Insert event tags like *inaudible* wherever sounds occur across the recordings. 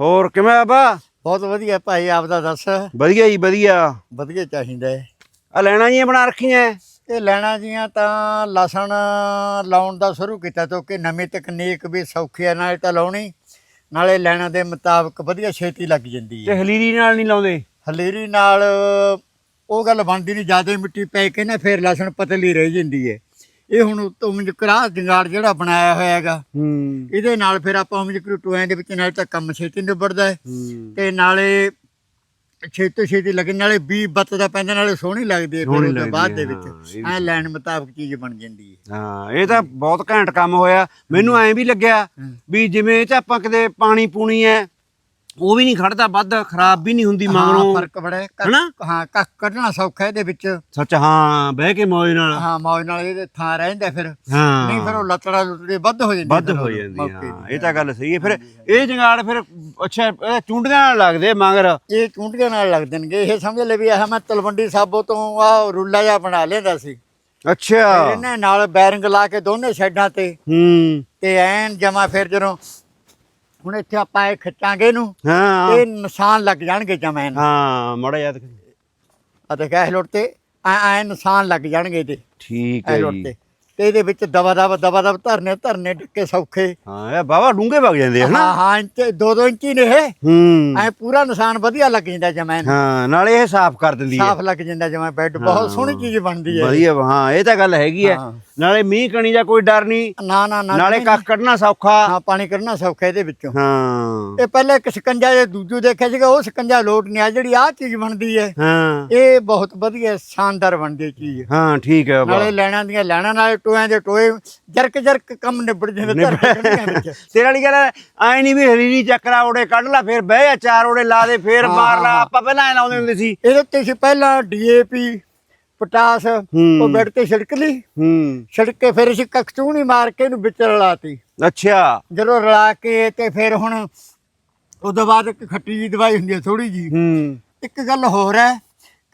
ਹੋਰ ਕਿਵੇਂ ਆਬਾ ਬਹੁਤ ਵਧੀਆ ਭਾਈ ਆਪਦਾ ਦੱਸ। ਵਧੀਆ ਜੀ ਵਧੀਆ। ਵਧੀਆ ਚਾਹੀਦਾ ਹੈ। ਆ ਲੈਣਾ ਜੀ ਬਣਾ ਰੱਖੀਆਂ? ਇਹ ਲੈਣਾ ਜੀਆਂ ਤਾਂ ਲਸਣ ਲਾਉਣ ਦਾ ਸ਼ੁਰੂ ਕੀਤਾ ਤੋਂ ਕਿ ਨਵੀਂ ਤਕਨੀਕ ਵੀ ਸੌਖੀ ਹੈ ਨਾਲੇ ਤਾਂ ਲਾਉਣੀ। ਨਾਲੇ ਲੈਣਾ ਦੇ ਮੁਤਾਬਕ ਵਧੀਆ ਛੇਤੀ ਲੱਗ ਜਾਂਦੀ ਤੇ ਹੈ ਹਲੀਰੀ ਨਾਲ ਨਹੀਂ ਲਾਉਂਦੇ? ਹਲੇਰੀ ਨਾਲ ਉਹ ਗੱਲ ਬਣਦੀ ਨਹੀਂ ਜ਼ਿਆਦਾ ਮਿੱਟੀ ਪੈ ਕੇ ਨਾ ਫਿਰ ਲਸਣ ਪਤਲੀ ਰਹਿ ਜਾਂਦੀ ਹੈ। ਇਹ ਹੁਣ ਤੁਮ ਕਰਾ ਜੰਗਾੜ ਜਿਹੜਾ ਬਣਾਇਆ ਹੋਇਆ ਹੈਗਾ ਹੂੰ। ਇਹਦੇ ਨਾਲ ਫਿਰ ਆਪਾਂ ਉਮਜ ਕਰੂ ਟੋਆਂ ਦੇ ਵਿੱਚ ਨਾਲ ਤਾਂ ਕੰਮ ਛੇਤੀ ਨਿਬੜਦਾ ਹੈ। ਹੂੰ। ਤੇ ਨਾਲੇ ਛੇਤੀ ਛੇਤੀ ਲੱਗਣ ਨਾਲੇ ਵੀ ਬੱਤਦਾ ਪੈਂਦਾ ਨਾਲੇ ਸੋਹਣੀ ਲੱਗਦੀ ਹੈ ਫਿਰ ਸੋਹਣੀ ਉਹਦੇ ਬਾਅਦ ਦੇ ਲੱਗਦੀ ਹੈ, ਵਿੱਚ। ਹਾਂ, ਇਹ ਐ ਲੈਣ ਮੁਤਾਬਕ ਚੀਜ਼ ਬਣ ਜਾਂਦੀ ਹੈ। ਹਾਂ ਇਹ ਤਾਂ ਬਹੁਤ ਘੈਂਟ ਕੰਮ ਹੋਇਆ। ਮੈਨੂੰ ਐਂ ਵੀ ਲੱਗਿਆ ਵੀ ਜਿਵੇਂ ਇਹ ਚ ਆਪਾਂ ਕਿਤੇ ਪਾਣੀ ਪੂਣੀ ਐ ਉਹ ਵੀ ਨਹੀਂ ਖੜਦਾ ਵੱਧ ਖਰਾਬ ਵੀ ਨਹੀਂ ਹੁੰਦੀ ਹਾਂ ਮਗਰੋਂ ਫ਼ਰਕ ਬੜਾ ਹਨਾ? ਹਾਂ ਕੱਖ ਕੱਢਣਾ ਸੌਖਾ ਇਹਦੇ ਵਿੱਚ। ਸੱਚ ਹਾਂ ਬਹਿ ਕੇ ਮੌਜ ਨਾਲ। ਹਾਂ ਮੌਜ ਨਾਲ ਇਹਦੇ ਥਾਂ ਰਹਿੰਦਾ ਫਿਰ। ਹਾਂ। ਨਹੀਂ ਫਿਰ ਉਹ ਲੱਤੜਾ ਲੁੱਟੜੇ ਵੱਧ ਹੋ ਜਾਂਦੀ ਵੱਧ ਹੋ ਜਾਂਦੀ ਹਾਂ ਇਹ ਤਾਂ ਗੱਲ ਸਹੀ ਹੈ। ਫਿਰ ਇਹ ਜੰਗਾੜ ਫਿਰ ਅੱਛਾ ਇਹ ਚੁੰਡੀਆਂ ਨਾਲ ਲੱਗਦੇ ਮਗਰ। ਇਹ ਚੁੰਡੀਆਂ ਨਾਲ ਲੱਗ ਦੇਣਗੇ। ਇਹ ਸਮਝ ਲੈ ਵੀ ਆਹ ਮੈਂ ਤਲਵੰਡੀ ਸਾਬੋ ਤੋਂ ਆ ਰੁੱਲਾ ਜਿਹਾ ਬਣਾ ਲੈਂਦਾ ਸੀ। ਅੱਛਾ। ਇਹਨੇ ਨਾਲ ਬੈਰਿੰਗ ਲਾ ਕੇ ਦੋਨੇ ਸਾਈਡਾਂ ਤੇ। ਹੂੰ। ਤੇ ਐਨ ਜਮਾ ਫਿਰ ਜਦੋਂ ਹੁਣ ਇੱਥੇ ਆਪਾਂ ਇਹ ਖਿੱਚਾਂਗੇ ਇਹਨੂੰ ਹਾਂ। ਇਹ ਨਿਸ਼ਾਨ ਲੱਗ ਜਾਣਗੇ ਜਮੈਨ ਹਾਂ ਮੜਾ ਯਾਦ ਕਰ ਆ ਤੇ ਗੈਸ ਲੋਟ ਤੇ ਐ ਐ ਨਿਸ਼ਾਨ ਲੱਗ ਜਾਣਗੇ ਇਹਦੇ। ਠੀਕ ਹੈ ਜੀ। ਤੇ ਇਹਦੇ ਵਿੱਚ ਦਵਾ ਦਵਾ ਦਵਾ ਦਵਾ ਧਰਨੇ ਧਰਨੇ ਡਿੱਕੇ ਸੌਖੇ। ਹਾਂ ਇਹ ਬਾਬਾ ਡੂੰਘੇ ਵਗ ਜਾਂਦੇ ਆ ਹਨਾ? ਹਾਂ ਹਾਂ ਇੰਚ ਦੋ ਦੋ ਇੰਚੀ ਨੇ ਇਹ। ਹੂੰ। ਐ ਪੂਰਾ ਨਿਸ਼ਾਨ ਵਧੀਆ ਲੱਗ ਜਾਂਦਾ ਜਮੈਨ ਹਾਂ ਨਾਲੇ ਇਹ ਸਾਫ਼ ਕਰ ਦਿੰਦੀ ਹੈ ਸਾਫ਼ ਲੱਗ ਜਾਂਦਾ ਜਮੈਨ ਬੈੱਡ ਬਹੁਤ ਸੋਹਣੀ ਚੀਜ਼ ਬਣਦੀ ਹੈ ਵਧੀਆ ਹਾਂ ਇਹ ਤਾਂ ਗੱਲ ਹੈਗੀ ਹੈ ਹਾਂ। ਨਾਲੇ ਮੀਂਹ ਕਣੀ ਦਾ ਕੋਈ ਡਰ ਨਹੀਂ। ਨਾ ਨਾ ਨਾ ਨਾਲੇ ਕੱਖ ਕੱਢਣਾ ਸੌਖਾ। ਹਾਂ ਪਾਣੀ ਕੱਢਣਾ ਸੌਖਾ ਇਹਦੇ ਵਿੱਚੋਂ। ਹਾਂ। ਇਹ ਪਹਿਲੇ ਇੱਕ ਸਕੰਜਾ ਜੇ ਦੂਜੂ ਦੇਖਿਆ ਸੀਗਾ ਉਹ ਸਕੰਜਾ ਲੋਟ ਨਹੀਂ ਆ ਜਿਹੜੀ ਆ ਚੀਜ਼ ਬਣਦੀ ਹੈ ਹਾਂ। ਇਹ ਬਹੁਤ ਵਧੀਆ ਸ਼ਾਨਦਾਰ ਬਣਦੀ ਹੈ ਚੀਜ਼। ਹਾਂ ਠੀਕ ਹੈ ਬਾਬਾ। ਨਾਲੇ ਲੈਣਾ ਦੀਆਂ ਲੈਣਾ ਨਾਲੇ ਟੋਇਆਂ ਦੇ ਟੋਏ ਜਰਕ ਜਰਕ ਕੰਮ ਨਿਬੜ ਜਾਂਦੇ ਕੇ ਕੱਢੀਆਂ ਵਿੱਚ। *laughs* ਤੇਰੇ ਵਾਲੀ ਗੱਲ ਐ ਨਹੀਂ ਵੀ ਹਰੀਰੀ ਚੱਕਰਾ ਉਹਦੇ ਕੱਢ ਲਾ ਫਿਰ ਬਹਿ ਜਾ ਚਾਰ ਉਹਦੇ ਲਾ ਦੇ ਫੇਰ ਮਾਰ ਲਾ ਆਪਾਂ ਪਹਿਲਾਂ ਐ ਲਾਉਂਦੇ ਹੁੰਦੇ ਸੀ। ਇਹਦੇ ਉੱਤੇ ਸੀ ਪਹਿਲਾਂ ਡੀਏਪੀ ਪਟਾਸ ਉਹ ਬੈੱਡ ਤੇ ਛਿੜਕ ਲਈ। ਹੂੰ। ਛਿੜਕ ਕੇ ਫਿਰ ਅਸੀਂ ਕਖਚੂਣੀ ਮਾਰ ਕੇ ਇਹਨੂੰ ਵਿੱਚ ਰਲਾਤੀ ਅੱਛਾ। ਜਦੋਂ ਰਲਾ ਕੇ ਤੇ ਫਿਰ ਹੁਣ ਉਹਦੇ ਬਾਅਦ ਇੱਕ ਖੱਟੀ ਜੀ ਦਵਾਈ ਹੁੰਦੀ ਹੈ ਥੋੜੀ ਜੀ ਹੂੰ। ਇੱਕ ਗੱਲ ਹੋਰ ਹੈ